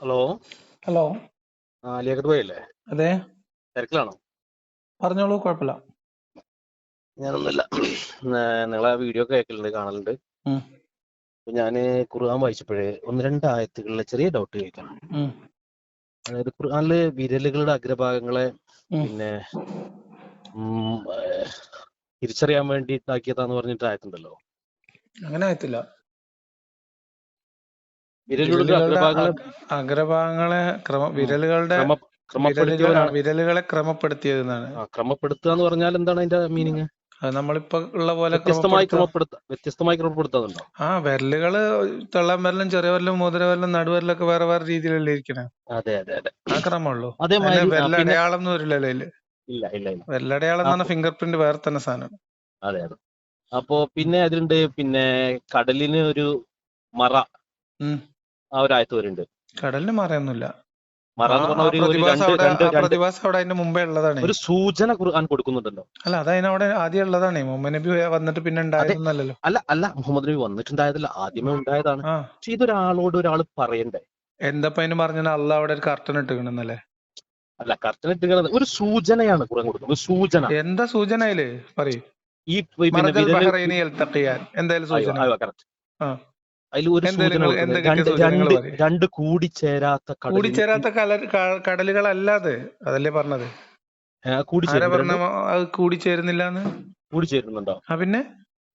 Hello. Hello. ആ ലിയാഖത്ത് ഭായി അല്ലേ? അതെ. തിരക്കിലാണോ? പറഞ്ഞോളൂ കുഴപ്പമില്ല. ഞാനൊന്നുമില്ല. നിങ്ങളാ വീഡിയോ ഒക്കെ കേൾക്കലുണ്ട് കാണലുണ്ട്. ഉം. അപ്പൊ ഞാൻ ഖുർആൻ വായിച്ചപ്പോഴേ ഒന്ന് രണ്ട് ആയത്തുകളിലെ ചെറിയ ഡൗട്ട് കേൾക്കണം. ഉം. അതായത് ഖുർആനിൽ വിരലുകളുടെ അഗ്രഭാഗങ്ങളെ ഉം. പിന്നെ ഉം, തിരിച്ചറിയാൻ വേണ്ടി ഇതാക്കിയതാന്ന് പറഞ്ഞിട്ട് ആയത്തുണ്ടല്ലോ. അങ്ങനെ ആയിട്ടില്ല വിരലുകളുടെ അഗ്രഭാഗങ്ങളെ അഗ്രഭാഗങ്ങളെ ക്രമ വിരലുകളുടെ ക്രമ ക്രമപ്പെടുത്തിയവനാണ് വിരലുകളെ ക്രമപ്പെടുത്തിയത് എന്നാണ് ക്രമപ്പെടുത്തുക എന്ന് പറഞ്ഞാൽ എന്താണ് അതിന്റെ മീനിങ് നമ്മളിപ്പോ ഉള്ള പോലെ വ്യത്യസ്തമായി ക്രമപ്പെടുത്ത വ്യത്യസ്തമായി ക്രമപ്പെടുത്താന്നുണ്ടോ ആ വിരലുകൾ തള്ളാൻ വിരലും ചെറിയ വിരലും മുതിര വിരലും നടുവിരലൊക്കെ വേറെ വേറെ രീതിയിലല്ലേ ഇരിക്കണേ. അതെ അതെ അതെ. ആ ക്രമമുള്ളൂ. വിരലടയാളം എന്ന് വരില്ലല്ലോ അതിൽ. ഇല്ല ഇല്ല ഇല്ല. വിരലടയാളം എന്ന് പറഞ്ഞ ഫിംഗർ പ്രിന്റ് വേറെ തന്നെ സാധനം. അതെ അതെ. അപ്പോ പിന്നെ അതിലുണ്ട് പിന്നെ കടലിന് ഒരു മറ. ആ ഒരു ആയത്ത് വരുന്നുണ്ട് കടലിന് മറയൊന്നുമില്ല. പറഞ്ഞ ഒരു സൂചന ഖുർആൻ കൊടുക്കുന്നുണ്ടല്ലോ. അല്ല അതവിടെ ആദ്യം ഉള്ളതാണ്. മുഹമ്മദ് നബി വന്നിട്ട് പിന്നെ അല്ല അല്ല മുഹമ്മദ് നബി വന്നിട്ടുണ്ടായതല്ല. ആദ്യമേ ഉണ്ടായതാണ്. പക്ഷെ ഇതൊരാളോട് ഒരാൾ പറയണ്ടേ? എന്താ അതിന് പറഞ്ഞാൽ അള്ള അവിടെ ഒരു കർട്ടൻ ഇട്ടുകണെന്നല്ലേ അല്ല കർട്ടൻ ഇട്ടുകണത് ഒരു സൂചനയാണ് ഖുർആൻ കൊടുക്കുന്നത്. സൂചന. എന്താ സൂചന പറയൂ. ഈ എന്തായാലും സൂചന. അതിൽ ഒരു രണ്ട് രണ്ട് രണ്ട് കൂടിച്ചേരാത്ത കൂടിച്ചേരാത്ത കല ക- കടലുകളല്ലാതെ അതല്ലേ പറഞ്ഞത്? കൂടിച്ചേരുന്നില്ല കൂടിച്ചേരുന്നുണ്ടോ? ആ പിന്നെ?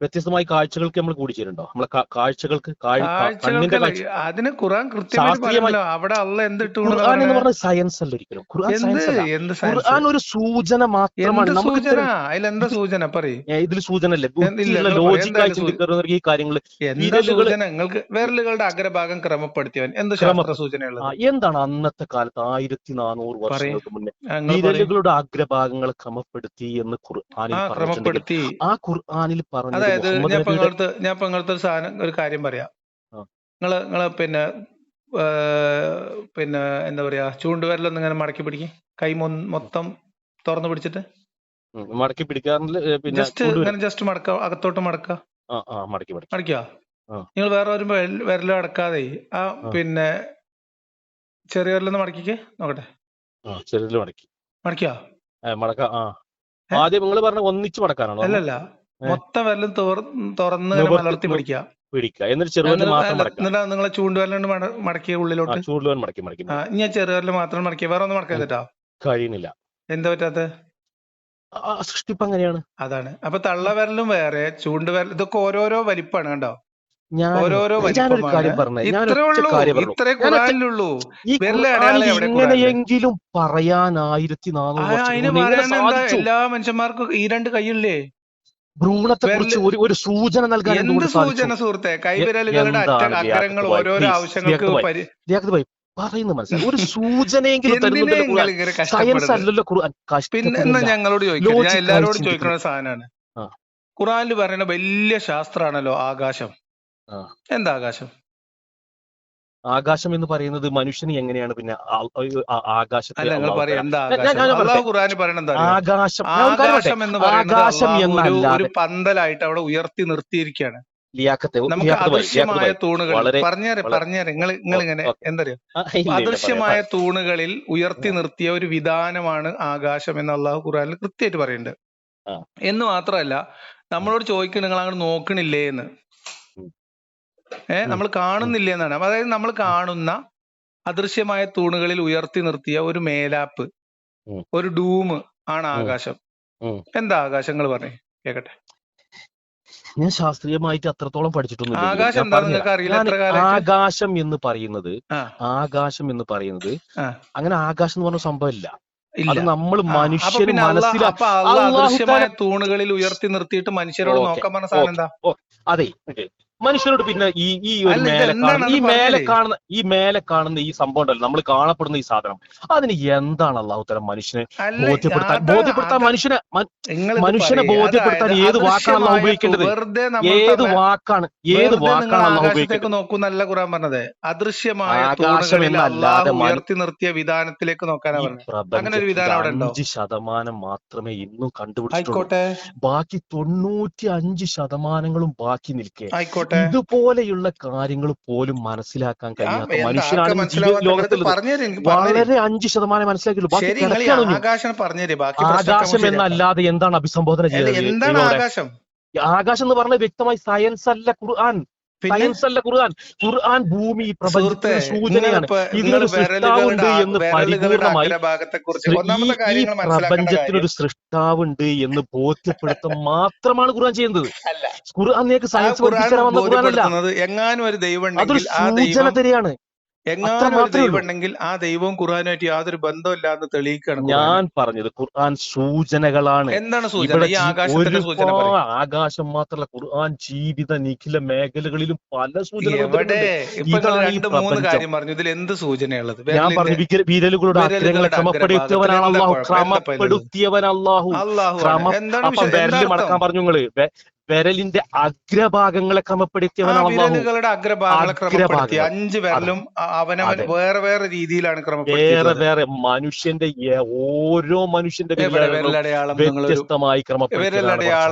വ്യത്യസ്തമായ കാഴ്ചകൾക്ക് നമ്മൾ കൂടിച്ചേരുണ്ടോ നമ്മളെ കാഴ്ചകൾക്ക് കണ്ണിന്റെ അതിന് ഖുർആൻ കൃത്യമായിട്ട് അവിടെ അള്ള എന്ത് ഇട്ടു ഖുർആൻ എന്ന് പറഞ്ഞ സയൻസ് അല്ല ഒരിക്കലും. ഖുർആൻ സയൻസ് അല്ല. ഖുർആൻ ഒരു സൂചന മാത്രമാണ്. സൂചന? അതിലെന്താ സൂചന? പറയ്. ഇതിൽ സൂചന അല്ലേ. ലോജിക്കായി ചിന്തിക്കുന്ന ഈ കാര്യങ്ങൾ നിങ്ങൾക്ക് വിരലുകളുടെ അഗ്രഭാഗം ക്രമപ്പെടുത്തിയവൻ. എന്ത് ശാസ്ത്ര സൂചനയുള്ളത്? എന്താണ് അന്നത്തെ കാലത്ത് ആയിരത്തി നാനൂറ് വർഷങ്ങൾക്ക് മുന്നേ വിരലുകളുടെ അഗ്രഭാഗങ്ങൾ ക്രമപ്പെടുത്തി എന്ന് ഖുർആാനിൽ ക്രമപ്പെടുത്തി. ആ ഖുർആനിൽ പറഞ്ഞത് അതായത് ഞാൻ പങ്കെടുത്ത് ഞാൻ പങ്കെടുത്ത ഒരു സാധനം ഒരു കാര്യം പറയാം. നിങ്ങൾ നിങ്ങൾ പിന്നെ പിന്നെ എന്താ പറയാ ചൂണ്ടുവിരലൊന്ന് ഇങ്ങനെ മടക്കി പിടിക്കും. കൈ മൊത്തം തുറന്നു പിടിച്ചിട്ട്. മടക്കി പിടിക്കാറില്ല പിന്നെ ജസ്റ്റ് ഇങ്ങനെ ജസ്റ്റ് മടക്ക അകത്തോട്ട് മടക്ക. മടക്കി മടക്കി. മടക്കുക നിങ്ങൾ വേറെ ഒരു വിരൽ- വിരലും അടക്കാതെ ആ. പിന്നെ ചെറിയ വിരലൊന്ന് മടക്കിക്ക് നോക്കട്ടെ. ചെറുതിൽ മടക്കി. മടക്കിയാ? മടക്ക ആദ്യം നിങ്ങൾ പറഞ്ഞ ഒന്നിച്ച് മടക്കാനാണോ? അല്ലല്ല. മൊത്തം വിരലും തുറ- തുറന്ന് മലർത്തി പിടിക്കുക. പിടിക്കുക. എന്നിട്ട് ചെറുതിൽ മാത്രം എന്നിട്ട് നിങ്ങളെ ചൂണ്ടുവിരലുകൊണ്ട് മട- മടക്കിയ ഉള്ളിലോട്ട്? ചൂണ്ടുവിരൽ മടക്കി മടക്കി. ആ ചെറുവിരൽ മാത്രം മടക്കിയ. വേറെ ഒന്നും മടക്കരുതട്ടോ കഴിയുന്നില്ല. എന്താ പറ്റാത്ത? സൃഷ്ടിപ്പ് അങ്ങനെയാണ്. അതാണ്. അപ്പൊ തള്ളവിരലും വേറെ ചൂണ്ടുവിരൽ ഇതൊക്കെ ഓരോരോ വലിപ്പാണ് കണ്ടോ? ഞാൻ ഓരോരോ ഞാൻ ഞാൻ ഇങ്ങനെയെങ്കിലും പറയാൻ ആയിരത്തി നാനൂറ് എല്ലാ മനുഷ്യന്മാർക്കും ഈ രണ്ട് കൈയില്ലേ ഭ്രൂണത്തെ കുറിച്ച് ഒരു ഒരു സൂചന നൽകാൻ എന്ത് സൂചന സുഹൃത്തെ? കൈവിരലുകളുടെ ഭായ്? ഓരോരോ ആവശ്യങ്ങൾക്ക് ഭായ്. പറയുന്നത് മനസ്സിലായി. ഒരു സൂചനയെങ്കിലും സയൻസ് അല്ലല്ലോ ഖുർആൻ. പിന്നെ ഞങ്ങളോട് ചോദിക്കും ഞാൻ എല്ലാരോടും ചോദിക്കുന്ന സാധനമാണ്. ഖുറാനിൽ പറയുന്ന വലിയ ശാസ്ത്രമാണല്ലോ ആകാശം. എന്താ ആകാശം? ആകാശം എന്ന് പറയുന്നത് മനുഷ്യന് എങ്ങനെയാണ്? പിന്നെ ആ- ആ- ആകാശത്തെ അല്ല നിങ്ങൾ അള്ളാഹു എന്താ ആകാശം? ആകാശം. എന്ന് പറയുന്നത് ഒരു പന്തലായിട്ട് അവിടെ ഉയർത്തി നിർത്തിയിരിക്കുകയാണ്. അദൃശ്യമായ തൂണുകൾ പറഞ്ഞേരെ പറഞ്ഞേരെ. നിങ്ങൾ നിങ്ങൾ ഇങ്ങനെ അദൃശ്യമായ തൂണുകളിൽ ഉയർത്തി നിർത്തിയ ഒരു വിധാനമാണ് ആകാശം എന്ന് അള്ളാഹു ഖുറാനിൽ കൃത്യമായിട്ട് പറയുന്നുണ്ട്. എന്ന് മാത്രമല്ല നമ്മളോട് ചോദിക്കണ നിങ്ങൾ അങ്ങോട്ട് നോക്കണില്ലേ? എന്ന്. ഏ ഉം. നമ്മൾ കാണുന്നില്ല എന്നാണ്. അതായത് നമ്മൾ കാണുന്ന അദൃശ്യമായ തൂണുകളിൽ ഉയർത്തി നിർത്തിയ ഒരു മേലാപ്പ് ഒരു ഡൂം ആണ് ആകാശം. എന്താ ആകാശങ്ങൾ പറഞ്ഞേ? കേക്കട്ടെ. ഞാൻ ശാസ്ത്രീയമായിട്ട് അത്രത്തോളം പഠിച്ചിട്ടൊന്നും ആകാശം എന്ന് പറയുന്നത് ആകാശം എന്ന് പറയുന്നത് അങ്ങനെ ആകാശം എന്ന് പറഞ്ഞ സംഭവമില്ല. അത് നമ്മൾ മനുഷ്യന് പിന്നെ മനസ്സിലാ അപ്പൊ അള്ളാഹ് അള്ളാഹു അദൃശ്യമായ താല- തൂണുകളിൽ ഉയർത്തി നിർത്തിയിട്ട് മനുഷ്യരോട് നോക്കാൻ പറഞ്ഞ സാധനം എന്താ? അതെ. മനുഷ്യരോട് പിന്നെ ഈ ഈ ഒരു മേലെ കാണുന്ന ഈ മേലെ കാണുന്ന ഈ മേലെ കാണുന്ന ഈ സംഭവം ഉണ്ടല്ലോ. നമ്മൾ കാണപ്പെടുന്ന ഈ സാധനം. അതിന് എന്താണ് അള്ളാഹുത്തരം മനുഷ്യനെ ബോധ്യപ്പെടുത്താൻ ബോധ്യപ്പെടുത്താൻ മനുഷ്യനെ മനുഷ്യനെ. ബോധ്യപ്പെടുത്താൻ ഏത് വാക്കാണ് അള്ളാഹു ഉപയോഗിക്കേണ്ടത്? ഏത് വാക്കാണ് ഏത് വാക്കാണ് അള്ളാഹു ഉപയോഗിക്കുന്നത് നോക്കൂ നല്ല ഖുറാൻ പറഞ്ഞത്. അദൃശ്യമായ അല്ലാതെ ഉയർത്തി നിർത്തിയ വിധാനത്തിലേക്ക് നോക്കാനാണ് അങ്ങനെ ഒരു വിധാനം അവിടെ അഞ്ച് ശതമാനം മാത്രമേ ഇന്നും കണ്ടുപിടിച്ചിട്ടുള്ളൂ. ബാക്കി തൊണ്ണൂറ്റി അഞ്ച് ശതമാനങ്ങളും ബാക്കി നിൽക്കേ. ആയിക്കോട്ടെ. ഇതുപോലെയുള്ള കാര്യങ്ങൾ പോലും മനസ്സിലാക്കാൻ കഴിയാത്ത മനുഷ്യനാണ് ലോകത്തിൽ വളരെ അഞ്ച് ശതമാനം മനസ്സിലാക്കിയുള്ളൂ ആകാശം എന്നല്ലാതെ എന്താണ് അഭിസംബോധന ചെയ്യുന്നത്? ആകാശം? ആകാശം എന്ന് പറഞ്ഞാൽ വ്യക്തമായി സയൻസ് അല്ല ഖുർആൻ. അല്ല ഖുർആൻ. ഖുർആൻ ഭൂമി ഈ പ്രപഞ്ചത്തിന്റെ സൂചനയാണ്. ഇതിനൊരു സൃഷ്ടാവുണ്ട് എന്ന് പരിപൂർണമായി ഈ പ്രപഞ്ചത്തിനൊരു സൃഷ്ടാവുണ്ട് എന്ന് ബോധ്യപ്പെടുത്തുക മാത്രമാണ് ഖുർആൻ ചെയ്യുന്നത്. ഖുർആൻ നിനക്ക് സയൻസ് ഖുർആൻ തരാൻ വന്ന ഖുർആനല്ല. അല്ല എങ്ങാനും ഒരു ദൈവം അതൊരു സൂചന തരികയാണ്. എങ്ങാനും ഒരു ദൈവം ഉണ്ടെങ്കിൽ ആ ദൈവവും ഖുർആനുമായിട്ട് യാതൊരു ബന്ധമില്ലാന്ന് എന്ന് തെളിയിക്കണം ഞാൻ പറഞ്ഞത് ഖുർആൻ സൂചനകളാണ്. എന്താണ് സൂചന? ഈ ആകാശത്തിന്റെ സൂചന ആകാശം മാത്രമല്ല ഖുർആൻ ജീവിത നിഖില മേഖലകളിലും പല സൂചനകളും രണ്ട് മൂന്ന് കാര്യം പറഞ്ഞു. ഇതിൽ എന്ത് സൂചനയുള്ളത്? ഞാൻ പറഞ്ഞു വിരലുകളുടെ അഗ്രഭാഗത്തിൽ ക്രമപ്പെടുത്തിയവനാണ് അള്ളാഹു. ക്രമപ്പെടുത്തിയവൻ അള്ളാഹു ക്രമ വിരൽ മടക്കാൻ പറഞ്ഞു നിങ്ങൾ. വിരലിന്റെ അഗ്രഭാഗങ്ങളെ ക്രമപ്പെടുത്തിയവനാണ് അഗ്രഭാഗങ്ങളെ ക്രമപ്പെടുത്തി. അഞ്ച് വിരലും അവനവൻ വേറെ വേറെ രീതിയിലാണ് വേറെ വേറെ മനുഷ്യന്റെ ഓരോ മനുഷ്യന്റെ വ്യത്യസ്തമായി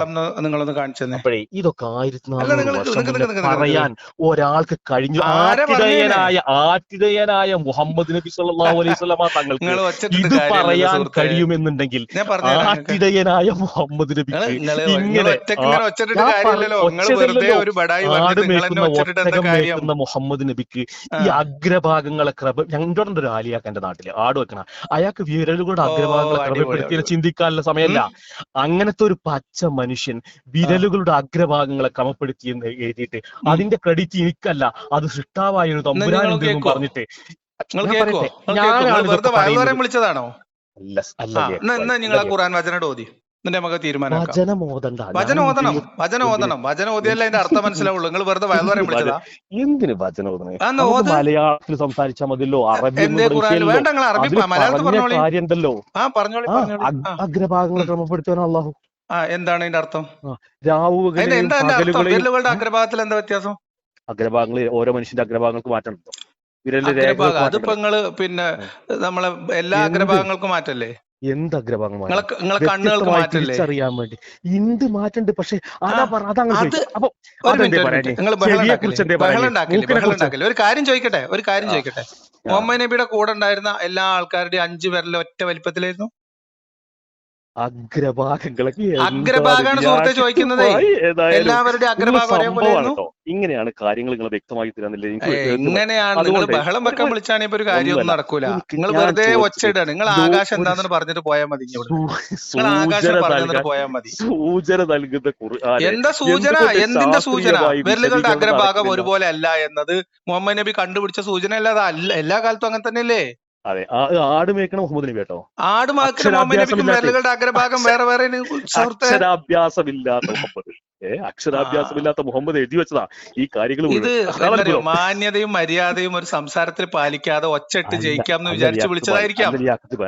ന്ന് നിങ്ങളൊന്ന് കാണിച്ചു അപ്പോഴേ ഇതൊക്കെ ആയിരത്തി നാനൂറ് പറയാൻ ഒരാൾക്ക് കഴിഞ്ഞു. ആട്ടിടയനായ ആട്ടിടയനായ മുഹമ്മദ് നബി സല്ലല്ലാഹു അലൈഹി വസല്ലമ തങ്ങൾക്ക് ഇത് പറയാൻ കഴിയുമെന്നുണ്ടെങ്കിൽ ഞാൻ ആട്ടിടയനായ മുഹമ്മദ് നബി ഇങ്ങനെ ഒച്ചട്ടിട്ട് ഞാൻ കാര്യമില്ലല്ലോ. നിങ്ങൾ വെറുതെ ഒരു ബടായി മേക്കുന്ന മുഹമ്മദ് നബിക്ക് ഈ അഗ്രഭാഗങ്ങളെ ക്രമ ഞങ്ങളുടെ ഒരു ആലിയാക്ക എന്റെ നാട്ടിൽ. ആട് വെക്കണ. അയാൾക്ക് വിരലുകളുടെ അഗ്രഭാഗങ്ങളെ ക്രമപ്പെടുത്തി ചിന്തിക്കാനുള്ള സമയമല്ല. അങ്ങനത്തെ ഒരു പച്ച മനുഷ്യൻ വിരലുകളുടെ അഗ്രഭാഗങ്ങളെ ക്രമപ്പെടുത്തി എന്ന് എഴുതിയിട്ട് അതിന്റെ ക്രെഡിറ്റ് എനിക്കല്ല. അത് സൃഷ്ടാവായ ഒരു തമ്പുരാൻ പറഞ്ഞിട്ട്. ഞാൻ ഞാനാണ് വിളിച്ചതാണോ? അല്ല അല്ല നിങ്ങൾ ഖുർആൻ വചനം ഓതി. എന്നിട്ട് നമുക്ക് തീരുമാനം വചന ഓതണ്ട ഞാൻ വചനം ഓതണം എന്തിന് വചനം എന്തിന് ഓതണം വചനം ഓതിയല്ലേ അതിന്റെ അർത്ഥം മനസ്സിലാവുള്ളൂ. നിങ്ങൾ വെറുതെ വചനം വിളിച്ചതാ എന്തിന് മലയാളത്തിൽ സംസാരിച്ചാൽ മതിയല്ലോ. അറബി വേണ്ട നിങ്ങൾ അറബി മലയാളത്തിൽ പറഞ്ഞോളൂ. ആ പറഞ്ഞോളൂ ആ അള്ളാഹു. എന്താണ് അതിന്റെ അർത്ഥം? എന്താ വിരലുകളുടെ അഗ്രഭാഗത്തിൽ എന്താ വ്യത്യാസം? അഗ്രഭാഗങ്ങൾ ഓരോ മനുഷ്യന്റെ അഗ്രഭാഗങ്ങൾക്ക് മാറ്റം വിരലിന്റെ അതിപ്പോ നിങ്ങൾ പിന്നെ നമ്മളെ എല്ലാ അഗ്രഭാഗങ്ങൾക്കും മാറ്റല്ലേ? എന്ത് അഗ്രഭാഗം നിങ്ങളെ മാറ്റം നിങ്ങളെ കണ്ണുകൾക്ക് വ്യത്യസ്തമായി തിരിച്ചറിയാൻ വേണ്ടി. എന്ത് മാറ്റണ്ട് പക്ഷെ അതാ പറ അതങ്ങ് അത് അപ്പൊ ചെവിയെ കുറിച്ച് എന്തേ ബഹളം പറയാനേ ഉണ്ടാക്കില്ലേ? മൂക്കിനെ ബഹളം കുറിച്ച്. ഉണ്ടാക്കില്ലേ? ഒരു കാര്യം ചോദിക്കട്ടെ? ഒരു കാര്യം ചോദിക്കട്ടെ? മുഹമ്മദ് നബിയുടെ കൂടെ ഉണ്ടായിരുന്ന എല്ലാ ആൾക്കാരുടെയും അഞ്ചു പേരിലെ ഒറ്റ വലിപ്പത്തിലായിരുന്നു? അഗ്രഭാഗങ്ങളൊക്കെ അഗ്രഭാഗമാണ് സുഹൃത്തെ ചോദിക്കുന്നതേ. അഗ്രഭാഗം ഒരേപോലെ ഇങ്ങനെയാണ് കാര്യങ്ങൾ നിങ്ങൾ വ്യക്തമാക്കി തരാന്നില്ല എങ്ങനെയാണ് നിങ്ങൾ ബഹളം വെക്കാൻ വിളിച്ചാണെങ്കിൽ ഇപ്പൊ ഒരു കാര്യമൊന്നും നടക്കൂല. നിങ്ങൾ വെറുതെ ഒച്ചയിടാണ് നിങ്ങൾ ആകാശം എന്താണെന്ന് പറഞ്ഞിട്ട് പോയാൽ മതി നിങ്ങൾ ആകാശം സൂചന പറഞ്ഞു പോയാൽ മതി. സൂചന നൽകുന്ന എന്താ സൂചന? എന്തിന്റെ സൂചന? വിരലുകളുടെ അഗ്രഭാഗം ഒരുപോലെ അല്ല എന്നത് മുഹമ്മദ് നബി കണ്ടുപിടിച്ച സൂചന അല്ലാതെ അല്ല. എല്ലാ കാലത്തും അങ്ങനെ തന്നെയല്ലേ? അതെ. ആട് മേക്കണ മുഹമ്മദ് നബി കേട്ടോ. അക്ഷരാഭ്യാസമില്ലാത്ത മുഹമ്മദ്. ഏ അക്ഷരാഭ്യാസം അക്ഷരാഭ്യാസമില്ലാത്ത മുഹമ്മദ് എഴുതി വെച്ചതാ. ഈ കാര്യങ്ങൾ ഇത് മാന്യതയും മര്യാദയും ഒരു സംസാരത്തിൽ പാലിക്കാതെ ഒച്ചയിട്ട് ജയിക്കാം എന്ന് വിചാരിച്ച് വിളിച്ചതായിരിക്കാം.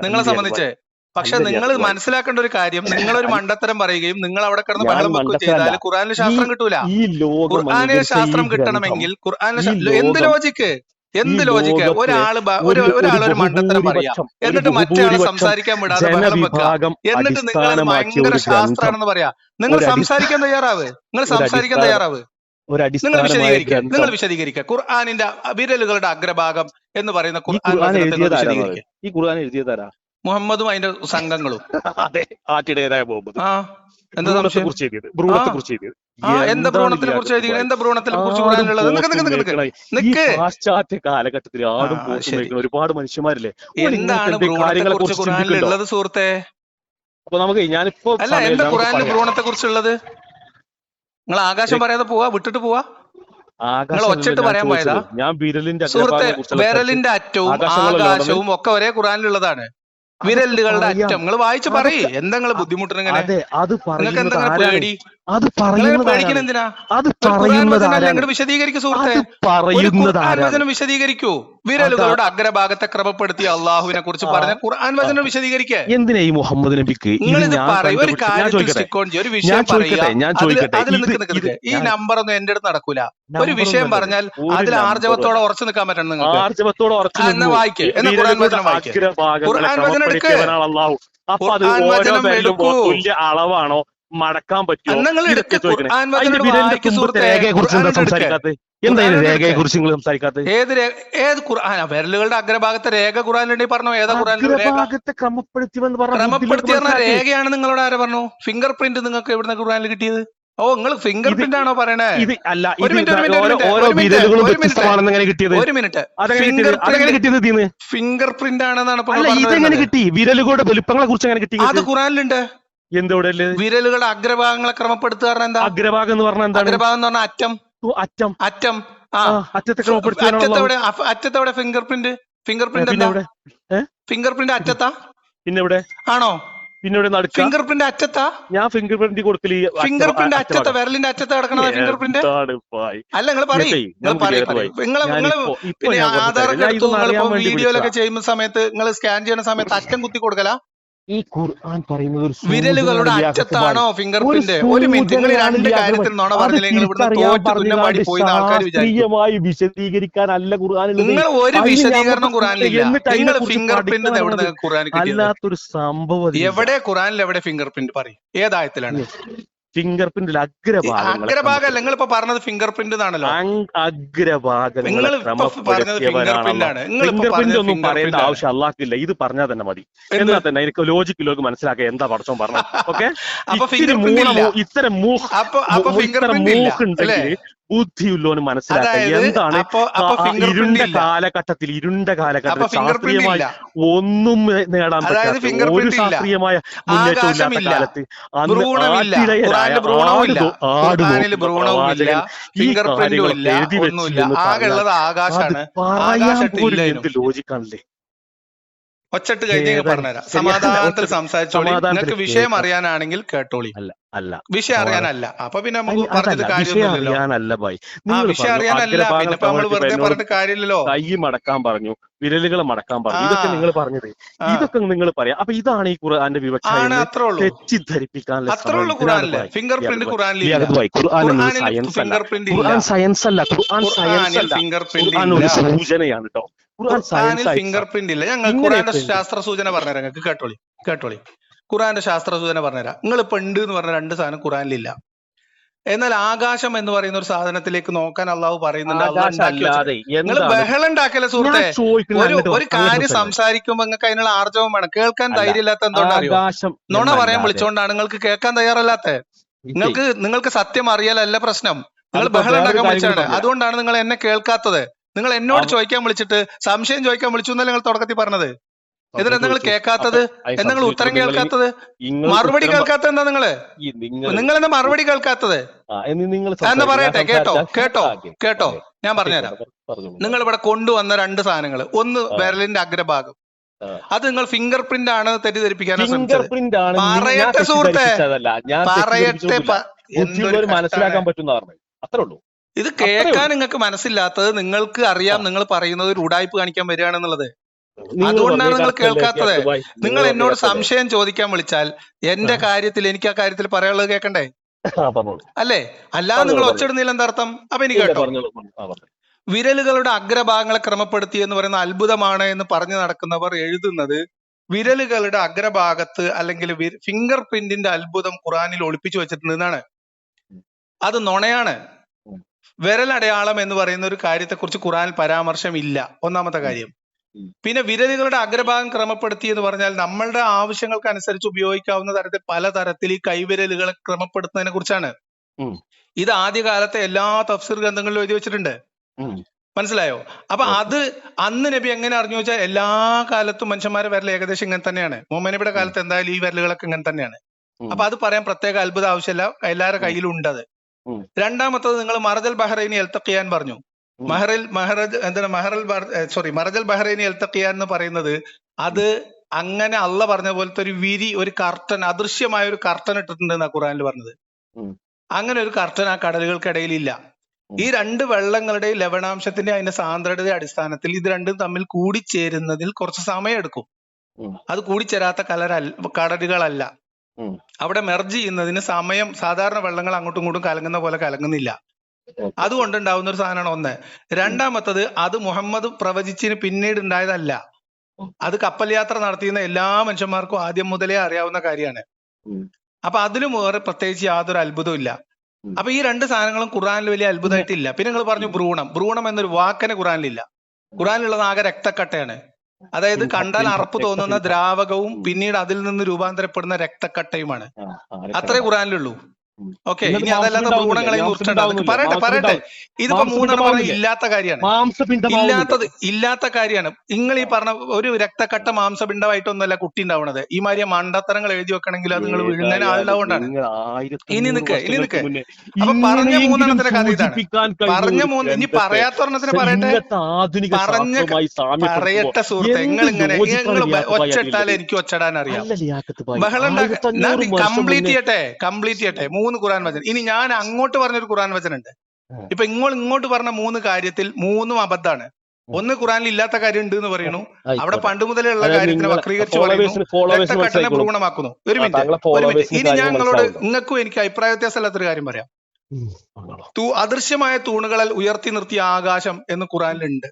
നിങ്ങളെ സംബന്ധിച്ച്. പക്ഷെ നിങ്ങൾ മനസ്സിലാക്കേണ്ട ഒരു കാര്യം നിങ്ങളൊരു മണ്ടത്തരം പറയുകയും നിങ്ങൾ അവിടെ കിടന്ന് ബഹളം വെക്കുകയും ചെയ്താൽ ഖുറാനിൽ ശാസ്ത്രം കിട്ടൂല. ഖുർആാനിലെ ശാസ്ത്രം കിട്ടണമെങ്കിൽ ഖുർആാനിലെ ശാ- എന്ത് ലോജിക്ക് എന്ത് ലോജിക്ക് ഒരാൾ ഒരു ഒരു ഒരു ഒരാൾ ഒരു മണ്ടത്തരം പറയാം. എന്നിട്ട് മറ്റേ സംസാരിക്കാൻ വിടാതെ ബഹളം വെക്കുക. എന്നിട്ട് നിങ്ങൾ ഭയങ്കര ശാസ്ത്രമാണെന്ന് പറയാ. നിങ്ങൾ സംസാരിക്കാൻ തയ്യാറാവ്? നിങ്ങൾ സംസാരിക്കാൻ തയ്യാറാവ്? നിങ്ങൾ വിശദീകരിക്കുക നിങ്ങൾ വിശദീകരിക്കുക ഖുർആാനിന്റെ വിരലുകളുടെ അഗ്രഭാഗം എന്ന് പറയുന്ന ഖുർആൻ ഈ ഖുർആൻ എഴുതിയതാരാ? മുഹമ്മദും അതിന്റെ സംഘങ്ങളും. അതെ ആറ്റിടയനായ മുഹമ്മദ്. ആ. ഭ്രൂണത്തെ സംശയം? കുറിച്ച് എഴുതിയത്. ആ. ഭ്രൂണത്തെ കുറിച്ച് എഴുതിയത്. ആ എന്താ ഭ്രൂണത്തിനെ കുറിച്ച് എന്താ ഭ്രൂണത്തിനെ കുറിച്ച് നിക്ക് പാശ്ചാത്യ കാലഘട്ടത്തിൽ ആടും മേക്കണ ഒരുപാട് മനുഷ്യന്മാരില്ലേ? എന്താണ് ഭ്രൂണത്തെ കുറിച്ച് കുറിച്ച് സുഹൃത്തെ? അപ്പൊ നമുക്ക് ഞാനിപ്പോ അല്ല എന്താ ഭ്രൂണത്തെ കുറിച്ചുള്ളത്? നിങ്ങൾ ആകാശം പറയാതെ പോവാ വിട്ടിട്ട് പോവാ. ഒച്ചിട്ട് പറയാൻ പോയതാ? ഞാൻ വിരലിന്റെ സുഹൃത്തെ വിരലിന്റെ അറ്റവും ആകാശവും ഒക്കെ ഒരേ ഖുറാനിലുള്ളതാണ്. വിരലുകളുടെ അറ്റം. നിങ്ങൾ വായിച്ചു പറയ്. എന്താ ബുദ്ധിമുട്ടുന്നത് നിങ്ങൾക്ക് പറയുന്നത് എന്താ ഇങ്ങനെ പേടി അത് പറയുന്നത് എന്തിനാ? അത് പറയുന്നത് പറയുന്നത് വിശദീകരിക്കൂ. വിരലുകളുടെ അഗ്രഭാഗത്തെ ക്രമപ്പെടുത്തി അള്ളാഹുവിനെ കുറിച്ച് പറഞ്ഞ ഖുർആൻ വചനം വിശദീകരിക്കുക എന്തിനാ ഈ മുഹമ്മദ് നബിക്ക് ഒരു ഞാൻ ചോദിക്കട്ടെ? ഞാൻ ഈ നമ്പർ ഒന്നും എന്റെ അടുത്ത് നടക്കൂല. ഒരു വിഷയം പറഞ്ഞാൽ അതിൽ ആർജവത്തോടെ ഉറച്ചു നിൽക്കാൻ പറ്റണം നിങ്ങൾക്ക്. ആർജവത്തോടെ ഉറച്ചു ആ എന്നാ നിന്നു വായിക്ക്. എന്നാ ഖുർആൻ വചനം വായിക്ക്? ഖുർആൻ വചനം എടുക്ക്. ക്രമപ്പെടുത്തിയവനാണ് അപ്പൊ അത് ഖുർആൻ ഓരോ വചനം വിരലും എടുക്കൂ. തുല്യ അളവാണോ? മടക്കാൻ പറ്റുമോ രേഖയെ കുറിച്ച് നിങ്ങൾ സംസാരിക്കാത്തത്? ഏത് ഏത് ഖുർആൻ വിരലുകളുടെ അഗ്രഭാഗത്തെ രേഖ ഖുറാനിലുണ്ടെങ്കിൽ പറഞ്ഞോ? ഏതാ രേഖ? അഗ്രഭാഗത്തെ ക്രമപ്പെടുത്തിയെന്ന് പറഞ്ഞ ക്രമപ്പെടുത്തി പറഞ്ഞ രേഖയാണ് നിങ്ങളോട് ആരെ പറഞ്ഞു? ഫിംഗർ പ്രിന്റ് നിങ്ങൾക്ക് എവിടുന്ന ഖുർആനിൽ കിട്ടിയത്? ഓ നിങ്ങൾ ഫിംഗർ പ്രിന്റ് ആണോ പറയണേ? ഇത് അല്ല ഒരു മിനിറ്റ്, ഒരു മിനിറ്റ്, ഫിംഗർ പ്രിന്റ് ആണെന്നാണ് ഇതെങ്ങനെ കിട്ടി? വിരലുകളുടെ വലുപ്പങ്ങളെ കുറിച്ച് എങ്ങനെ കിട്ടി അത് ഖുറാനിലുണ്ട് എന്തെവിടെ വിരലുകളുടെ അഗ്രഭാഗങ്ങളെ ക്രമപ്പെടുത്തുക എന്താ? അഗ്രഭാഗം എന്ന് പറഞ്ഞാൽ എന്താണ്? അഗ്രഭാഗം എന്ന് പറഞ്ഞാൽ അറ്റം. അറ്റം. അറ്റം. ആ. അറ്റത്തെ ക്രമപ്പെടുത്തിയാണല്ലോ അറ്റത്തെവിടെ ഫിംഗർ പ്രിന്റ് ഫിംഗർ പ്രിന്റ് എന്താ? ഫിംഗർ പ്രിന്റ് അറ്റത്താ? പിന്നെ എവിടെ? ആണോ? പിന്നെ നടക്കുക? നടുക്ക ഫിംഗർ പ്രിന്റ് അറ്റത്താ? ഞാൻ ഫിംഗർ പ്രിന്റ് കൊടുക്കൽ ഫിംഗർ പ്രിന്റ് അറ്റ അറ്റത്ത? വിരലിന്റെ അറ്റത്ത് കിടക്കണ ഫിംഗർ പ്രിന്റ് അല്ല നിങ്ങൾ പറയും. നിങ്ങൾ നമുക്ക് പറയും കേട്ട് നിങ്ങളെ നിങ്ങൾ പിന്നെ ആധാർ എടുത്തു നിങ്ങളിപ്പോ വീഡിയോയിലൊക്കെ ചെയ്യുന്ന സമയത്ത് നിങ്ങൾ സ്കാൻ ചെയ്യുന്ന സമയത്ത് അറ്റം കുത്തി കൊടുക്കല? ഈ ഖുർആൻ പറയുന്നത് ഒരു വിരലുകളുടെ അറ്റത്താണോ ഫിംഗർ പ്രിന്റ് ഒരു നിങ്ങൾ രണ്ട് കാര്യത്തിൽ നുണ പറഞ്ഞില്ലെങ്കിൽ ശാസ്ത്രീയമായി വിശദീകരിക്കാനല്ല ഖുർആാനുള്ളത് നിങ്ങൾ ഒരു വിശദീകരണം ഖുർആനിലില്ല. നിങ്ങൾ ഫിംഗർ പ്രിന്റ് എവിടെ ഖുർആൻ അല്ലാത്തൊരു സംഭവം. എവിടെ ഖുർആനിൽ എവിടെ ഫിംഗർ പ്രിന്റ് പറയും? ഏതായത്തിലാണ്? ഫിംഗർ പ്രിന്റിൽ അഗ്രഭാഗങ്ങളെ അഗ്രഭാഗം നിങ്ങൾ ഇപ്പൊ പറഞ്ഞത് ഫിംഗർ പ്രിന്റ് എന്നാണല്ലോ. അങ് നിങ്ങൾ ഫിംഗർ പ്രിന്റ് പ്രിന്റ് ഒന്നും പറയേണ്ട പ്രിന്റ് ആവശ്യം അള്ളാഹ്ക്കില്ല. ഇത് പറഞ്ഞാൽ തന്നെ മതി? എന്നാൽ തന്നെ എനിക്ക് ലോജിക്കിലേക്ക് മനസ്സിലാക്കുക എന്താ പഠിച്ചോ പറഞ്ഞു ഓക്കെ ഇത്തരം പ്രിന്റ് പ്രിന്റ് മൂക്ക് ഉണ്ടെങ്കിൽ ബുദ്ധിയുള്ളവന് മനസ്സിലാക്കുക എന്താണ്? ഇരുണ്ട കാലഘട്ടത്തിൽ ഇരുണ്ട കാലഘട്ടത്തിൽ ശാസ്ത്രീയമായി ഒന്നും നേടാൻ പറ്റാത്ത ഒരു ശാസ്ത്രീയമായ മുന്നേറ്റം ഇല്ലാത്ത. കാലത്ത് ഈ കാര്യങ്ങൾ എഴുതി വെച്ചിരുന്നു പറയാൻ പോലും. എന്ത് ലോജിക്കാണല്ലേ ഒച്ചട്ട് കഴിഞ്ഞ് പറഞ്ഞുതരാം. സമാധാനത്തിൽ സംസാരിച്ചോളി. നിങ്ങൾക്ക് വിഷയം അറിയാനാണെങ്കിൽ കേട്ടോളി. അല്ല അല്ല. വിഷയം അറിയാനല്ല. അപ്പൊ പിന്നെ നമുക്ക് പറഞ്ഞിട്ട് കാര്യമൊന്നുമില്ലല്ലോ വിഷയം അറിയാനല്ല പിന്നെ നമ്മൾ വെറുതെ പറഞ്ഞിട്ട് കാര്യമില്ലല്ലോ. കൈ മടക്കാൻ പറഞ്ഞു വിരലുകൾ മടക്കാൻ പറഞ്ഞു. ഇതൊക്കെ നിങ്ങൾ പറഞ്ഞത്. ഇതൊക്കെ നിങ്ങൾ പറയാം. അപ്പൊ ഇതാണ് ഈ ഖുർആന്റെ വിവക്ഷ തെറ്റിദ്ധരിപ്പിക്കാനുള്ള. ഫിംഗർ പ്രിന്റ് ഖുർആൻ സയൻസ് അല്ല. ഖുർആൻ സയൻസ് അല്ല. ഖുർആൻ ഒരു സൂചനയാണ് കേട്ടോ ഖുർആൻ സയൻസ് ഫിംഗർ പ്രിന്റ് ഇല്ല. ഞങ്ങൾ ഖുർആന്റെ ശാസ്ത്ര സൂചന പറഞ്ഞുതരാം നിങ്ങൾക്ക് കേട്ടോളി. കേട്ടോളി. ഖുർആന്റെ ശാസ്ത്ര സൂചന പറഞ്ഞുതരാം. നിങ്ങൾ ഇപ്പൊ ഉണ്ട് എന്ന് പറഞ്ഞ രണ്ട് സാധനം ഖുറാനിലില്ല എന്നാൽ ആകാശം എന്ന് പറയുന്ന ഒരു സാധനത്തിലേക്ക് നോക്കാൻ അള്ളാഹു പറയുന്നുണ്ട്. നിങ്ങൾ ബഹളം ഉണ്ടാക്കല്ലേ സുഹൃത്തെ? ഒരു ഒരു കാര്യം സംസാരിക്കുമ്പോൾ സംസാരിക്കുമ്പോ നിങ്ങൾക്ക് അതിനുള്ള ആർജവം വേണം. കേൾക്കാൻ. ധൈര്യമില്ലാത്ത എന്തുകൊണ്ടാണ് നുണ പറയാൻ വിളിച്ചോണ്ടാണ് നിങ്ങൾക്ക് കേൾക്കാൻ തയ്യാറല്ലാത്ത. നിങ്ങൾക്ക് നിങ്ങൾക്ക് സത്യം അറിയാലല്ല പ്രശ്നം. നിങ്ങൾ ബഹളം ഉണ്ടാക്കാൻ വിളിച്ചാണ് അതുകൊണ്ടാണ് നിങ്ങൾ എന്നെ കേൾക്കാത്തത്. നിങ്ങൾ എന്നോട് ചോദിക്കാൻ വിളിച്ചിട്ട് സംശയം ചോദിക്കാൻ വിളിച്ചു എന്നല്ല നിങ്ങൾ തുടക്കത്തിൽ പറഞ്ഞത്? എന്നിട്ട് നിങ്ങൾ കേൾക്കാത്തത്? നിങ്ങൾ ഉത്തരം കേൾക്കാത്തത്? മറുപടി കേൾക്കാത്തത് എന്താ നിങ്ങൾ? നിങ്ങൾ എന്താ മറുപടി കേൾക്കാത്തത്? എന്നാ പറയട്ടെ? കേട്ടോ കേട്ടോ കേട്ടോ. ഞാൻ പറഞ്ഞുതരാം. നിങ്ങൾ ഇവിടെ കൊണ്ടുവന്ന രണ്ട് സാധനങ്ങൾ ഒന്ന്. വിരലിന്റെ അഗ്രഭാഗം. അത് നിങ്ങൾ ഫിംഗർ പ്രിന്റ് ആണ് തെറ്റിദ്ധരിപ്പിക്കാനാണ് ഫിംഗർ ശ്രമിച്ചത്. ആണ്. പറയട്ടെ സുഹൃത്തെ പറയട്ടെ മനസ്സിലാക്കാൻ കഷ്ടാണ്. പറ്റുന്ന അത്രേ ഉള്ളൂ. ഇത് കേൾക്കാൻ നിങ്ങൾക്ക് മനസ്സില്ലാത്തത് നിങ്ങൾക്ക് അറിയാം നിങ്ങൾ പറയുന്നത് ഒരു ഉടായ്പ കാണിക്കാൻ വരികയാണെന്നുള്ളത്. അതുകൊണ്ടാണ് നിങ്ങൾ കേൾക്കാത്തത്. നിങ്ങൾ എന്നോട് സംശയം ചോദിക്കാൻ വിളിച്ചാൽ എന്റെ കാര്യത്തിൽ എനിക്ക് ആ കാര്യത്തിൽ പറയാനുള്ളത് കേൾക്കണ്ടേ? അല്ലേ? അല്ലാതെ നിങ്ങൾ. ഒച്ചിടുന്നില്ല എന്താ അർത്ഥം? അപ്പൊ എനിക്ക് കേട്ടോ. വിരലുകളുടെ അഗ്രഭാഗങ്ങളെ ക്രമപ്പെടുത്തി എന്ന് പറയുന്ന അത്ഭുതമാണ് എന്ന് പറഞ്ഞു നടക്കുന്നവർ എഴുതുന്നത് വിരലുകളുടെ അഗ്രഭാഗത്ത് അല്ലെങ്കിൽ ഫിംഗർ പ്രിന്റിന്റെ അത്ഭുതം ഖുറാനിൽ ഒളിപ്പിച്ചു വെച്ചിട്ടുണ്ട് എന്നാണ്. അത് നുണയാണ്. വിരലടയാളം എന്ന് പറയുന്ന ഒരു കാര്യത്തെക്കുറിച്ച് ഖുറാനിൽ പരാമർശം ഇല്ല ഒന്നാമത്തെ കാര്യം. പിന്നെ വിരലുകളുടെ അഗ്രഭാഗം ക്രമപ്പെടുത്തി എന്ന് പറഞ്ഞാൽ നമ്മളുടെ ആവശ്യങ്ങൾക്ക് അനുസരിച്ച് ഉപയോഗിക്കാവുന്ന തരത്തിൽ പല തരത്തിൽ ഈ കൈവിരലുകളെ ക്രമപ്പെടുത്തുന്നതിനെ കുറിച്ചാണ്. ഇത് ആദ്യകാലത്തെ എല്ലാ തഫ്സീർ ഗ്രന്ഥങ്ങളിലും എഴുതി വെച്ചിട്ടുണ്ട്. മനസ്സിലായോ? അപ്പൊ അത് അന്ന് നബി എങ്ങനെ അറിഞ്ഞു വെച്ചാൽ എല്ലാ കാലത്തും മനുഷ്യന്മാരെ വിരൽ ഏകദേശം ഇങ്ങനെ തന്നെയാണ്. മുഹമ്മദ് നബിയുടെ കാലത്ത് എന്തായാലും ഈ വിരലുകളൊക്കെ ഇങ്ങനെ തന്നെയാണ്. അപ്പൊ അത് പറയാൻ പ്രത്യേക അത്ഭുത ആവശ്യമില്ല. എല്ലാവരുടെ കയ്യിലും ഉണ്ട് അത്. രണ്ടാമത്തത് നിങ്ങൾ മറജൽ ബഹ്റൈനി എൽത്തക്കിയാൻ പറഞ്ഞു. മഹറിൽ മഹറജ് എന്താണ് മഹറൽ സോറി മറജൽ ബഹ്റൈനി എൽത്തക്കിയാൻ എന്ന് പറയുന്നത് അത് അങ്ങനെ അല്ല പറഞ്ഞ പോലത്തെ ഒരു വിരി ഒരു കർട്ടൻ അദൃശ്യമായ ഒരു കർട്ടൻ ഇട്ടിട്ടുണ്ട് എന്നാ ഖുറാനിൽ പറഞ്ഞത് അങ്ങനെ ഒരു കർട്ടൻ ആ കടലുകൾക്കിടയിൽ ഇല്ല. ഈ രണ്ട് വെള്ളങ്ങളുടെ ലവണാംശത്തിന്റെ അതിന്റെ സാന്ദ്രതയുടെ അടിസ്ഥാനത്തിൽ ഇത് രണ്ടും തമ്മിൽ കൂടിച്ചേരുന്നതിൽ കുറച്ച് സമയം എടുക്കും. അത് കൂടിച്ചേരാത്ത കലരല്ല കടലുകളല്ല. അവിടെ മെർജ് ചെയ്യുന്നതിന് സമയം സാധാരണ വെള്ളങ്ങൾ അങ്ങോട്ടും ഇങ്ങോട്ടും കലങ്ങുന്ന പോലെ കലങ്ങുന്നില്ല. അതുകൊണ്ട് ഉണ്ടാവുന്ന ഒരു സാധനമാണ് ഒന്ന്. രണ്ടാമത്തത് അത് മുഹമ്മദ് പ്രവചിച്ചിന് പിന്നീട് ഉണ്ടായതല്ല അത് കപ്പൽ യാത്ര നടത്തിയുന്ന എല്ലാ മനുഷ്യന്മാർക്കും ആദ്യം മുതലേ അറിയാവുന്ന കാര്യമാണ്. അപ്പൊ അതിലും വേറെ പ്രത്യേകിച്ച് യാതൊരു അത്ഭുതവും ഇല്ല. അപ്പൊ ഈ രണ്ട് സാധനങ്ങളും ഖുറാനിൽ വലിയ അത്ഭുതമായിട്ടില്ല പിന്നെ നിങ്ങൾ പറഞ്ഞു ഭ്രൂണം. ഭ്രൂണം എന്നൊരു വാക്കനെ ഖുറാനിലില്ല ഖുറാനിലുള്ളത് ആകെ രക്തക്കട്ടയാണ്. അതായത് കണ്ടാൽ അറപ്പ് തോന്നുന്ന ദ്രാവകവും പിന്നീട് അതിൽ നിന്ന് രൂപാന്തരപ്പെടുന്ന രക്തക്കട്ടയുമാണ് അത്രേ ഖുറാനിലുള്ളൂ. ഓക്കെ ഇനി അതല്ലാത്ത ഭ്രൂണങ്ങളെ ഭ്രൂണങ്ങളെയും ഉണ്ടാവുന്നില്ല, കുറിച്ചിട്ടുണ്ട് അതൊക്കെ മാംസം പറയട്ടെ പറയട്ടെ. ഇതിപ്പോ മൂന്നെണ്ണം ഇല്ലാത്ത കാര്യമാണ്. ഇല്ലാത്തത് ഇല്ലാത്ത കാര്യമാണ്. നിങ്ങൾ ഈ പറഞ്ഞ ഒരു രക്തക്കട്ട മാംസപിണ്ഡമായിട്ടൊന്നുമല്ല കുട്ടി ഉണ്ടാവണത്. ഈ മാതിരി മണ്ടത്തരങ്ങൾ എഴുതി വെക്കണമെങ്കിൽ അത് നിങ്ങൾ വിഴുങ്ങാൻ ആളുണ്ടാവുകൊണ്ടാണ് ഇനി നിക്ക്, ഇനി നിക്ക്. അപ്പൊ പറഞ്ഞ മൂന്നെണ്ണത്തിന്റെ കഥ ഇതാണ്. പറഞ്ഞ മൂന്ന് ഇനി പറയാത്ത പറയാത്തൊരെണ്ണത്തിന് പറയട്ടെ. പറഞ്ഞ പറയട്ടെ സുഹൃത്തെ. നിങ്ങൾ ഇങ്ങനെ നിങ്ങൾ അതിലുള്ളത്? എനിക്ക് ഒച്ചടാൻ അറിയാം ബഹളം കംപ്ലീറ്റ് ചെയ്യട്ടെ കംപ്ലീറ്റ് ചെയ്യട്ടെ. മൂന്ന് ഖുറാൻ വചനം. ഇനി ഞാൻ അങ്ങോട്ട് പറഞ്ഞൊരു ഖുറാൻ വചനം ഉണ്ട്. ഇപ്പൊ ഇങ്ങോട്ട് ഇങ്ങോട്ട് പറഞ്ഞ മൂന്ന് കാര്യത്തിൽ മൂന്നും അബദ്ധാണ്. ഒന്ന് ഖുറാനിൽ ഇല്ലാത്ത കാര്യം ഉണ്ട് എന്ന് പറയുന്നു അവിടെ. പണ്ട് മുതലേ ഉള്ള കാര്യത്തിന് വക്രീകരിച്ച് പറയുന്നു. ഭ്രൂണമാക്കുന്നു ഒരു മിനിറ്റ്. ഒരു മിനിറ്റ്. ഇനി ഞാൻ നിങ്ങളോട്. നിങ്ങൾക്കും എനിക്ക് അഭിപ്രായ വ്യത്യാസമില്ലാത്തൊരു കാര്യം പറയാം. തൂ അദൃശ്യമായ തൂണുകളാൽ ഉയർത്തി നിർത്തിയ ആകാശം എന്ന് ഖുറാനിലുണ്ട്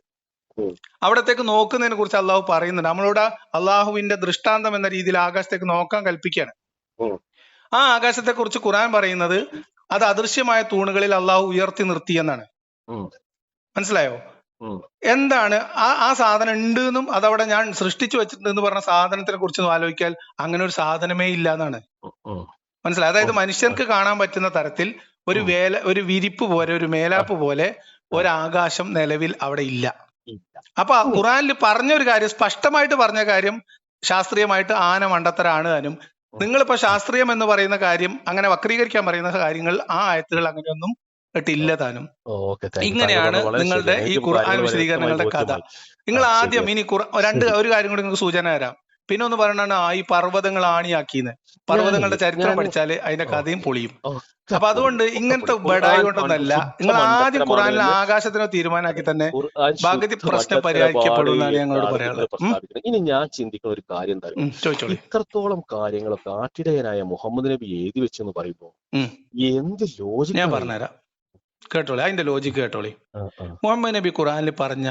ഉണ്ട് അവിടത്തേക്ക് നോക്കുന്നതിനെ കുറിച്ച് അള്ളാഹു പറയുന്നുണ്ട്. നമ്മളോട് അള്ളാഹുവിന്റെ ദൃഷ്ടാന്തം എന്ന രീതിയിൽ ആകാശത്തേക്ക് നോക്കാൻ കൽപ്പിക്കുകയാണ്. ആ ആകാശത്തെ കുറിച്ച് ഖുറാൻ പറയുന്നത് അത് അദൃശ്യമായ തൂണുകളിൽ അള്ളാഹു ഉയർത്തി നിർത്തി എന്നാണ്. മനസ്സിലായോ? എന്താണ്? ആ ആ സാധനം ഉണ്ട് എന്നും അതവിടെ ഞാൻ സൃഷ്ടിച്ചു വെച്ചിട്ടുണ്ട് എന്ന് പറഞ്ഞ സാധനത്തിനെ കുറിച്ച് ആലോചിക്കാൻ അങ്ങനെ ഒരു സാധനമേ ഇല്ല എന്നാണ്. മനസ്സിലായി? അതായത്. മനുഷ്യർക്ക് കാണാൻ പറ്റുന്ന തരത്തിൽ ഒരു വേല ഒരു വിരിപ്പ് പോലെ ഒരു മേലാപ്പ് പോലെ ഒരാകാശം നിലവിൽ അവിടെ ഇല്ല. ഇല്ല. അപ്പൊ ഖുറാനിൽ പറഞ്ഞ ഒരു കാര്യം സ്പഷ്ടമായിട്ട് പറഞ്ഞ കാര്യം ശാസ്ത്രീയമായിട്ട് ആന മണ്ടത്തരാണ് താനും നിങ്ങളിപ്പോ ശാസ്ത്രീയം എന്ന് പറയുന്ന കാര്യം അങ്ങനെ വക്രീകരിക്കാൻ പറയുന്ന കാര്യങ്ങൾ ആ ആയത്തുകൾ അങ്ങനെയൊന്നും ഇട്ടില്ല താനും. ഇങ്ങനെയാണ് നിങ്ങളുടെ ഈ ഖുർആൻ വിശദീകരണങ്ങളുടെ കഥ. നിങ്ങൾ ആദ്യം ഇനി ഖുർആൻ രണ്ട് ഒരു കാര്യം കൂടി നിങ്ങൾക്ക് സൂചന തരാം. പിന്നെ ഒന്ന് പറയണ ആ ഈ പർവതങ്ങൾ ആണിയാക്കിന്ന്. പർവതങ്ങളുടെ ചരിത്രം പഠിച്ചാൽ അതിന്റെ കഥയും പൊളിയും. അപ്പൊ അതുകൊണ്ട് ഇങ്ങനത്തെ ബഡായി കൊണ്ടൊന്നല്ല നിങ്ങൾ ആദ്യം ഖുറാനിൽ ആകാശത്തിനോ തീരുമാനമാക്കി തന്നെ ഭഗതി പ്രശ്നം പരിഹരിക്കപ്പെടുന്നതാണ് ഞങ്ങളോട് പറയാനുള്ളത്. ഇനി ഞാൻ ചിന്തിക്കുന്ന ഒരു കാര്യം എന്താ ഇത്രത്തോളം കാര്യങ്ങളൊക്കെ ആട്ടിടയനായ മുഹമ്മദ് നബി എഴുതി വെച്ചെന്ന് പറയുമ്പോ. എന്ത് ലോജിക് ഞാൻ പറഞ്ഞുതരാം. കേട്ടോളി. അതിന്റെ ലോജിക്ക് കേട്ടോളി. മുഹമ്മദ് നബി ഖുറാനിൽ പറഞ്ഞ.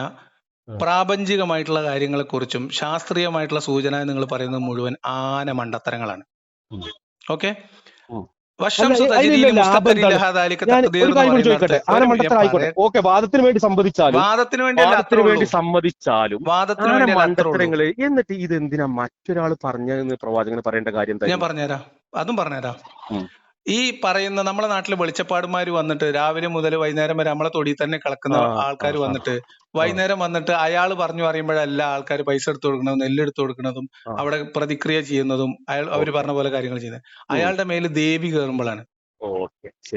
പ്രാപഞ്ചികമായിട്ടുള്ള കാര്യങ്ങളെ കുറിച്ചും ശാസ്ത്രീയമായിട്ടുള്ള സൂചന നിങ്ങൾ പറയുന്നത് മുഴുവൻ ആന മണ്ടത്തരങ്ങളാണ്. ഓക്കെ. ഓക്കെ വാദത്തിന് വേണ്ടി സമ്മതിച്ചാലും വാദത്തിന് വേണ്ടിയല്ല വാദത്തിന് വേണ്ടി സമ്മതിച്ചാലും മണ്ടത്തരങ്ങൾ എന്നിട്ട് ഇത് എന്തിനാ മറ്റൊരാൾ പറഞ്ഞതെന്ന് പ്രവാചകന് പറയേണ്ട കാര്യം ഞാൻ പറഞ്ഞുതരാം. അതും പറഞ്ഞുതരാം. ഈ പറയുന്ന നമ്മളെ നാട്ടിൽ വെളിച്ചപ്പാടുമാര് വന്നിട്ട് രാവിലെ മുതൽ വൈകുന്നേരം വരെ നമ്മളെ തൊടിയിൽ തന്നെ കിടക്കുന്ന ആൾക്കാർ. വന്നിട്ട് വൈകുന്നേരം വന്നിട്ട് അയാൾ പറഞ്ഞു പറയുമ്പോഴല്ല ആൾക്കാർ പൈസ എടുത്തു കൊടുക്കണതും നെല്ലെടുത്തു കൊടുക്കണതും കൊടുക്കുന്നതും അവിടെ പ്രതിക്രിയ ചെയ്യുന്നതും അയാൾ അവർ പറഞ്ഞ പോലെ കാര്യങ്ങൾ ചെയ്യുന്നത്. അയാളുടെ മേലിൽ ദേവി കയറുമ്പോഴാണ്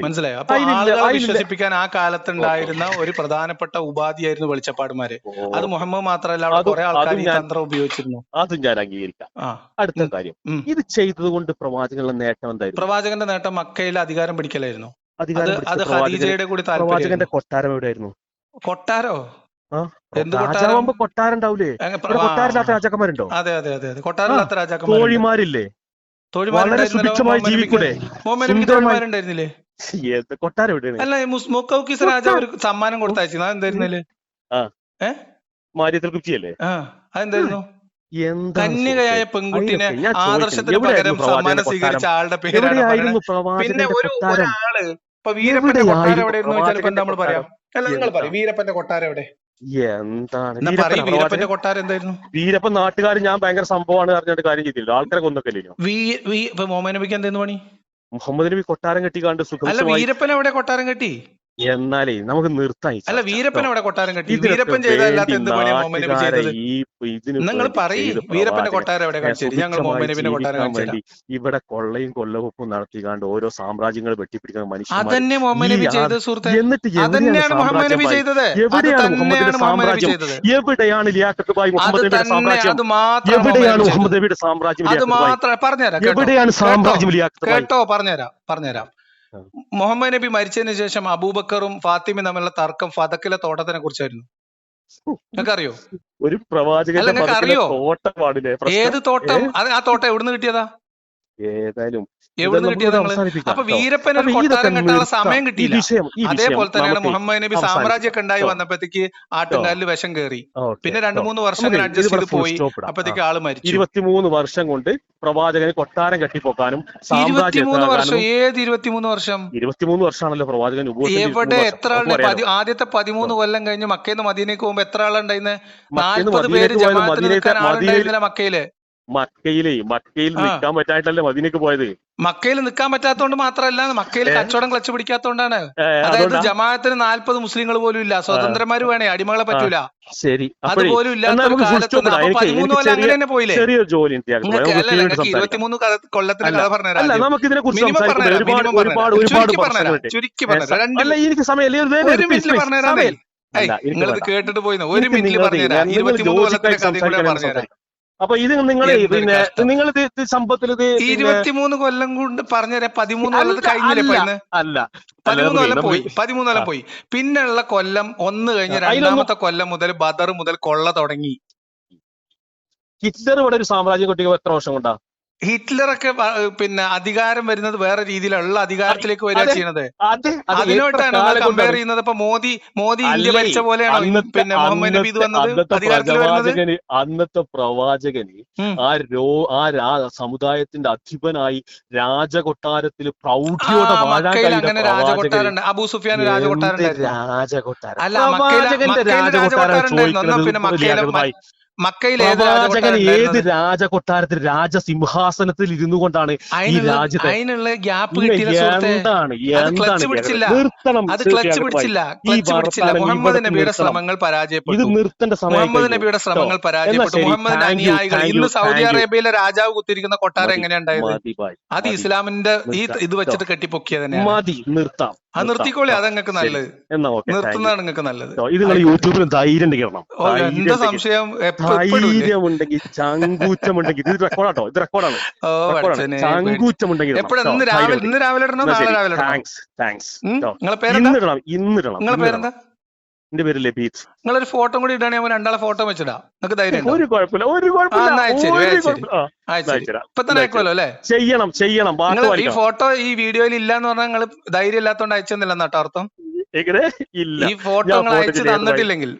മനസ്സിലായോ? അപ്പൊ ആളുകൾ ആളുകളെ വിശ്വസിപ്പിക്കാൻ ആ കാലത്തുണ്ടായിരുന്ന ഒരു പ്രധാനപ്പെട്ട ഉപാധിയായിരുന്നു വെളിച്ചപ്പാടുമാര്. അത് മുഹമ്മദ് മാത്രമല്ല അവിടെ കുറെ ആൾക്കാർ ഈ തന്ത്രം ഉപയോഗിച്ചിരുന്നു. അതും ഞാൻ അംഗീകരിക്കാം. അടുത്ത കാര്യം. ഇത് ചെയ്തത് കൊണ്ട് പ്രവാചകനുള്ള നേട്ടം എന്തായിരുന്നു? പ്രവാചകന്റെ നേട്ടം മക്കയിൽ അധികാരം പിടിക്കലായിരുന്നു. അത് ഖദീജയുടെ കൂടി പ്രവാചകന്റെ കൊട്ടാരം എവിടെയായിരുന്നു? കൊട്ടാരോ? ആ എന്ത് കൊട്ടാരം? കൊട്ടാരം ഉണ്ടാവില്ലേ കൊട്ടാരമില്ലാത്ത രാജാക്കന്മാരുണ്ടോ? അതെ അതെ അതെ കൊട്ടാരമില്ലാത്ത തോഴിമാരില്ലേ വളരെ സുഭിക്ഷമായി ജീവിക്കൂടെ. കൊട്ടാരം അല്ല മുക്കൌക്കിസ് രാജാവ് ഒരു സമ്മാനം കൊടുത്തയച്ചു അതെന്തായിരുന്നില്ലേ മാര്യത്തിൽ കുറ്റിയല്ലേ ആ അതെന്തായിരുന്നു എന്താണ് കന്യകയായ സുഹൃത്തേ? പെൺകുട്ടിനെ ആദർശത്തിന് എവിടെയായിരുന്നു പകരം സമ്മാനം സ്വീകരിച്ച ആളുടെ പേരാണ് പിന്നെ ഒരു ആൾ ഒരാൾ ഇപ്പൊ വീരപ്പന്റെ എവിടെയായിരുന്നു കൊട്ടാരം എവിടെയെന്ന് ഇപ്പൊ എന്താ നമ്മൾ പറയാം? അല്ല നിങ്ങൾ? പറയും. വീരപ്പന്റെ കൊട്ടാരം എവിടെ? എന്താണ്? കൊട്ടാരം എന്തായിരുന്നു? വീരപ്പൻ നാട്ടുകാർ ഞാൻ ഭയങ്കര സംഭവമാണ് പറഞ്ഞിട്ട് കാര്യം ചെയ്തില്ല. ആൾക്കാരെ കൊന്നൊക്കെ മുഹമ്മദ് നബി കൊട്ടാരം കെട്ടിക്കാണ്ട് വീരപ്പൻ എവിടെ കൊട്ടാരം കെട്ടി? എന്നാലേ നമുക്ക് നിർത്താം അല്ല. വീരപ്പൻ അവിടെ കൊട്ടാരം കെട്ടി. വീരപ്പൻ ചെയ്തത്? ഈ നിങ്ങൾ പറയും വീരപ്പന്റെ കൊട്ടാരം എവിടെ കാണിച്ചു തരും? ഞങ്ങൾ മുഹമ്മദ് കൊട്ടാരം വേണ്ടി ഇവിടെ കൊള്ളയും കൊല്ലവെപ്പും നടത്തിക്കാണ്ട് ഓരോ സാമ്രാജ്യങ്ങൾ വെട്ടിപ്പിടിക്കുന്ന മനുഷ്യൻ അതന്നെ മുഹമ്മദ് നബി ചെയ്തത് സുഹൃത്തെ. എന്നിട്ട് എവിടെയാണ് അതന്നെയാണ് മുഹമ്മദ് നബി സാമ്രാജ്യം ചെയ്തത്. എവിടെയാണ് ലിയാഖത്ത് ബായ് മുഹമ്മദ് സാമ്രാജ്യം? എവിടെയാണ് മുഹമ്മദ് നബിയുടെ സാമ്രാജ്യം? ചെയ്തത്. അത് മാത്രം പറഞ്ഞുതരാം കേട്ടോ. എവിടെയാണ് സാമ്രാജ്യം ലിയാഖത്ത് കേട്ടോ പറഞ്ഞുതരാം പറഞ്ഞുതരാം. മുഹമ്മദ് നബി മരിച്ചതിന് ശേഷം അബൂബക്കറും ഫാത്തിമയും തമ്മിലുള്ള തർക്കം ഫതക്കിലെ തോട്ടത്തിനെ കുറിച്ചായിരുന്നു. നിങ്ങൾക്കറിയോ? ഒരു അറിയോ? പ്രശ്നം ഏത് തോട്ടം? അത് ആ തോട്ടം എവിടുന്ന് കിട്ടിയതാ? ഏതായാലും അപ്പൊ വീരപ്പൻ ഒരു കൊട്ടാരം കെട്ടാനുള്ള സമയം കിട്ടിയില്ല. അതേപോലെ തന്നെയാണ് മുഹമ്മദ് നബി സാമ്രാജ്യം സാമ്രാജ്യമൊക്കെ ഉണ്ടായി. വന്നപ്പോഴത്തേക്ക് ആട്ടുകാലിൽ വിഷം കയറി. പിന്നെ രണ്ടു മൂന്ന് വർഷം അഡ്ജസ്റ്റ് ചെയ്ത് പോയി. അപ്പത്തേക്ക് ആൾ മരിച്ചു. ഇരുപത്തിമൂന്ന് വർഷം കൊണ്ട് പ്രവാചകന് കൊട്ടാരം കെട്ടിപ്പോക്കാനും ഇരുപത്തിമൂന്ന് വർഷം. ഏത് ഇരുപത്തിമൂന്ന് വർഷം? ഇരുപത്തിമൂന്ന് വർഷമാണല്ലോ പ്രവാചകൻ എവിടെ എത്ര. ആദ്യത്തെ പതിമൂന്ന് കൊല്ലം കഴിഞ്ഞ് മക്കയിൽ നിന്ന് മദീനയ്ക്ക് പോകുമ്പോ എത്ര ആളുണ്ടായിരുന്നു നാൽപ്പത് പേര് ജമാഅത്തിന് മക്കയിൽ. മക്കയിലെ മക്കയിൽ നിൽക്കാൻ പറ്റായിട്ടല്ലേ മദീനക്ക് പോയത്? മക്കയിൽ നിൽക്കാൻ പറ്റാത്തതുകൊണ്ട് മാത്രമല്ല മക്കയിൽ? കച്ചവടം ക്ലച്ച് പിടിക്കാത്തോണ്ടാണ് അതായത്? ജമാഅത്തിന് നാൽപ്പത് മുസ്ലിങ്ങൾ പോലും ഇല്ല. സ്വതന്ത്രമാര് വേണേ അടിമകളെ പറ്റൂല. ശരി. അതുപോലും ഇല്ലാത്ത പോയില്ലേ? ചെറിയൊരു ജോലി. ഇരുപത്തിമൂന്ന് കഥ-. നമുക്ക് ഇതിനെ കുറിച്ച് ചുരുക്കി എനിക്ക് സമയം ഒരു മിനിറ്റിൽ നിങ്ങളിത്. കേട്ടിട്ട് പോയി ഒരു മിനിറ്റ് മിനിറ്റിൽ പറഞ്ഞുതരാം. ഇരുപത്തിമൂന്ന് കൊല്ലത്തിന്റെ പറഞ്ഞുതരാം. അപ്പൊ ഇത് നിങ്ങൾ പിന്നെ. നിങ്ങൾ ഇത് സംഭവത്തിൽ ഇത് ഇരുപത്തിമൂന്ന് കൊല്ലം കൊണ്ട് പറഞ്ഞുതരാം പതിമൂന്ന് കൊല്ലം കഴിഞ്ഞില്ലേ അല്ല, പതിമൂന്ന്? കൊല്ലം പോയി പതിമൂന്ന് കൊല്ലം. പോയി. പിന്നെയുള്ള കൊല്ലം ഒന്ന് കഴിഞ്ഞ രണ്ടാമത്തെ കൊല്ലം മുതൽ ബദർ മുതൽ കൊള്ള തുടങ്ങി. ഹിറ്റ്ലർ ഇവിടെ ഒരു സാമ്രാജ്യം കൊട്ടിയ എത്ര വർഷം കൊണ്ടാ? ഹിറ്റ്ലറൊക്കെ പിന്നെ അധികാരം വരുന്നത് വേറെ രീതിയിലുള്ള അധികാരത്തിലേക്ക് വരിക. ചെയ്യണത് അത് അത് അതിനോട്ടാണ് കമ്പയർ ചെയ്യുന്നത്. ഇപ്പൊ മോദി മോദി ഇന്ത്യ ഭരിച്ച പോലെയാണ് പിന്നെ മുഹമ്മദ് വന്നത് അന്നത്തെ അധികാരത്തിൽ വരുന്നത്? പ്രവാചകന് അന്നത്തെ പ്രവാചകന് ഉം. ആ രോ ആ സമുദായത്തിന്റെ അധിപനായി രാജകൊട്ടാരത്തിൽ പ്രൗഢിയോടെ അങ്ങനെ രാജകൊട്ടാരുണ്ട് അബൂ സുഫിയാൻ രാജകൊട്ടാരുണ്ട് രാജകൊട്ടാരം അല്ല മക്കയിലെ രാജകൊട്ടാരം പിന്നെ മക്കയിലെ. മക്കയിൽ ഏത് രാജകൊട്ടാരത്തിൽ രാജസിംഹാസനത്തിൽ ഇരുന്നു കൊണ്ടാണ് ഈ രാജ്യത്തെ അതിനുള്ള ഗ്യാപ്പ് കിട്ടിയില്ല ശ്രമങ്ങൾ ഇത് പരാജയപ്പെട്ടു. നിർത്തേണ്ട സമയം മുഹമ്മദ് നബിയുടെ ശ്രമങ്ങൾ പരാജയപ്പെട്ടു. മുഹമ്മദിന്റെ അനുയായികൾ ഇന്ന് സൗദി അറേബ്യയിലെ രാജാവ് കുത്തിരിക്കുന്ന കൊട്ടാരം എങ്ങനെയുണ്ടായത് അത് ഇസ്ലാമിന്റെ ഈ ഇത് വെച്ചിട്ട് കെട്ടിപ്പൊക്കിയത് തന്നെയാണ്. മതി. നിർത്താം. അത് അതങ്ങക്ക് നിർത്തിക്കോളി. നല്ലത്. നിർത്തുന്നതാണ് നിങ്ങൾക്ക് നല്ലത്. ഇത് നിങ്ങൾ യൂട്യൂബിലും ധൈര്യം ഇടണം. എന്താ. സംശയം? ധൈര്യമുണ്ടെങ്കിൽ ചങ്കൂച്ചമുണ്ടെങ്കിൽ ഇത് റെക്കോർഡാട്ടോ ഇത് റെക്കോർഡാണ് ചങ്കൂച്ചമുണ്ടെങ്കിൽ ഇന്ന് രാവിലെ ഇന്ന് ഇടണോ? നാളെ രാവിലെ ഇടണോ? Thanks thanks? നിങ്ങളെ പേരെന്താ? ഇന്നിടണം ഇന്നിടണം നിങ്ങളെ. പേരെന്താ? എന്റെ പേര് ലബീത് നിങ്ങളൊരു ഫോട്ടോ കൂടി നമ്മൾ രണ്ടാളെ ഫോട്ടോ വെച്ചിടാം. നിങ്ങൾക്ക് ധൈര്യം ഒരു കുഴപ്പമില്ല ഒരു കുഴപ്പമില്ല. ഇപ്പൊ തന്നെ. അയക്കുമല്ലോ അല്ലേ? ചെയ്യണം ചെയ്യണം ഈ ഫോട്ടോ ഈ വീഡിയോയിൽ ഇല്ല എന്ന് പറഞ്ഞാൽ നിങ്ങൾ ധൈര്യം ഇല്ലാത്തോണ്ട് അയച്ചെന്നില്ല കേട്ടോ അർത്ഥം? ഈ ഫോട്ടോ നിങ്ങൾ അയച്ചു തന്നിട്ടില്ലെങ്കിൽ.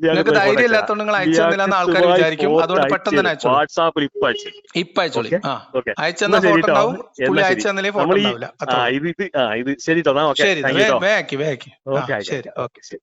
നിങ്ങൾക്ക് ധൈര്യം ഇല്ലാത്തോണ്ട് നിങ്ങൾ അയച്ചെന്നില്ല എന്ന് ആൾക്കാർ വിചാരിക്കും. അതുകൊണ്ട് പെട്ടെന്ന് തന്നെ അയച്ചു വാട്സാപ്പിൽ ഇപ്പൊ അയച്ചു ഇപ്പൊ അയച്ചോളി അയച്ചെന്ന ഫോട്ടോ ഉണ്ടാവും. പുള്ളി അയച്ചെന്നില്ലേ ഫോട്ടോ ഉണ്ടാവില്ല. ശരി ഓക്കെ ശരി. ഓക്കെ ശരി.